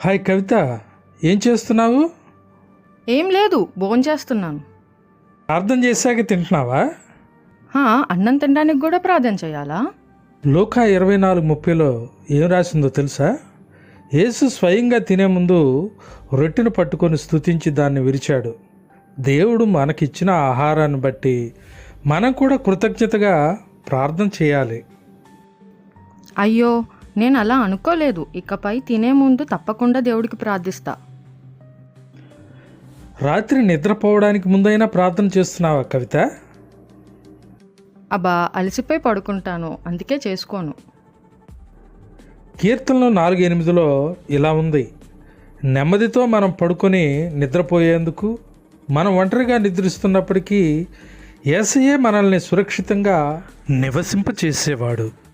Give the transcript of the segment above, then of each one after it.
Hi కవిత ఏం చేస్తున్నావు? ఏం లేదు భోంచేస్తున్నాను ప్రార్థన చేశాక తింటున్నావా? హా, అన్నం తినడానికి కూడా ప్రార్థన చేయాలా? లోకా ఇరవై నాలుగు ముప్పైలో ఏం రాసిందో తెలుసా? యేసు స్వయంగా తినే ముందు రొట్టెను పట్టుకొని స్తుతించి దాన్ని విరిచాడు. దేవుడు మనకిచ్చిన ఆహారాన్ని బట్టి మనం కూడా కృతజ్ఞతగా ప్రార్థన చేయాలి. అయ్యో నేను అలా అనుకోలేదు. ఇకపై తినే ముందు తప్పకుండా దేవుడికి ప్రార్థిస్తా. రాత్రి నిద్రపోవడానికి ముందైనా ప్రార్థన చేస్తున్నావా కవిత? అబ్బా అలసిపోయి పడుకుంటాను. అందుకే చేసుకోను. కీర్తనలో నాలుగు ఎనిమిదిలో ఇలా ఉంది. నెమ్మదితో మనం పడుకొని నిద్రపోయేందుకు మనం ఒంటరిగా నిద్రిస్తున్నప్పటికీ ఏసయే మనల్ని సురక్షితంగా నివసింపచేసేవాడు.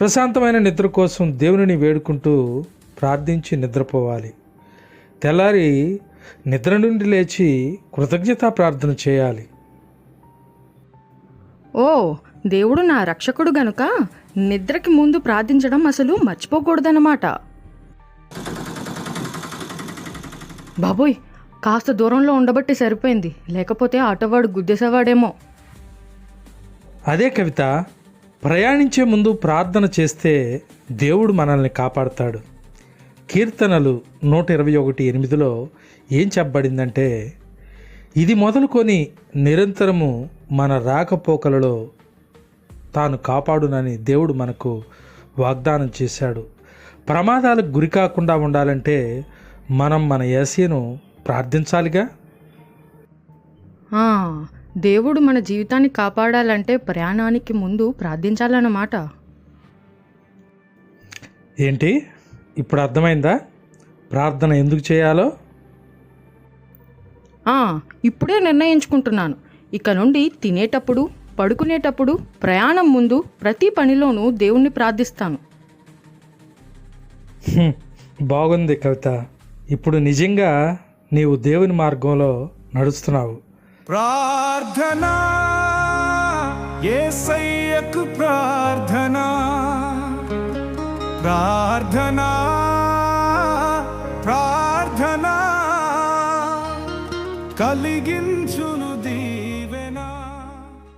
ప్రశాంతమైన నిద్ర కోసం దేవునిని వేడుకుంటూ ప్రార్థించి నిద్రపోవాలి. తెల్లారి నిద్ర నుండి లేచి కృతజ్ఞతా ప్రార్థన చేయాలి. ఓ దేవుడు నా రక్షకుడు గనుక నిద్రకి ముందు ప్రార్థించడం అసలు మర్చిపోకూడదన్నమాట. బాబోయ్ కాస్త దూరంలో ఉండబట్టి సరిపోయింది. లేకపోతే ఆటోవాడు గుద్దేసేవాడేమో. అదే కవిత ప్రయాణించే ముందు ప్రార్థన చేస్తే దేవుడు మనల్ని కాపాడుతాడు. కీర్తనలు నూట ఇరవై ఒకటి ఎనిమిదిలో ఏం చెప్పబడిందంటే ఇది మొదలుకొని నిరంతరము మన రాకపోకలలో తాను కాపాడునని దేవుడు మనకు వాగ్దానం చేశాడు. ప్రమాదాలకు గురి కాకుండా ఉండాలంటే మనం మన ఏసీను ప్రార్థించాలిగా? దేవుడు మన జీవితాన్ని కాపాడాలంటే ప్రయాణానికి ముందు ప్రార్థించాలన్నమాట. ఏంటి? ఇప్పుడు అర్థమైందా? ప్రార్థన ఎందుకు చేయాలో? ఇప్పుడే నిర్ణయించుకుంటున్నాను. ఇక నుండి తినేటప్పుడు పడుకునేటప్పుడు ప్రయాణం ముందు ప్రతి పనిలోనూ దేవుణ్ణి ప్రార్థిస్తాను. బాగుంది కవిత. ఇప్పుడు నిజంగా నీవు దేవుని మార్గంలో నడుస్తున్నావు. ప్రార్థన ఏసయ్యకు ప్రార్థన. ప్రార్థన ప్రార్థన. కలిగించును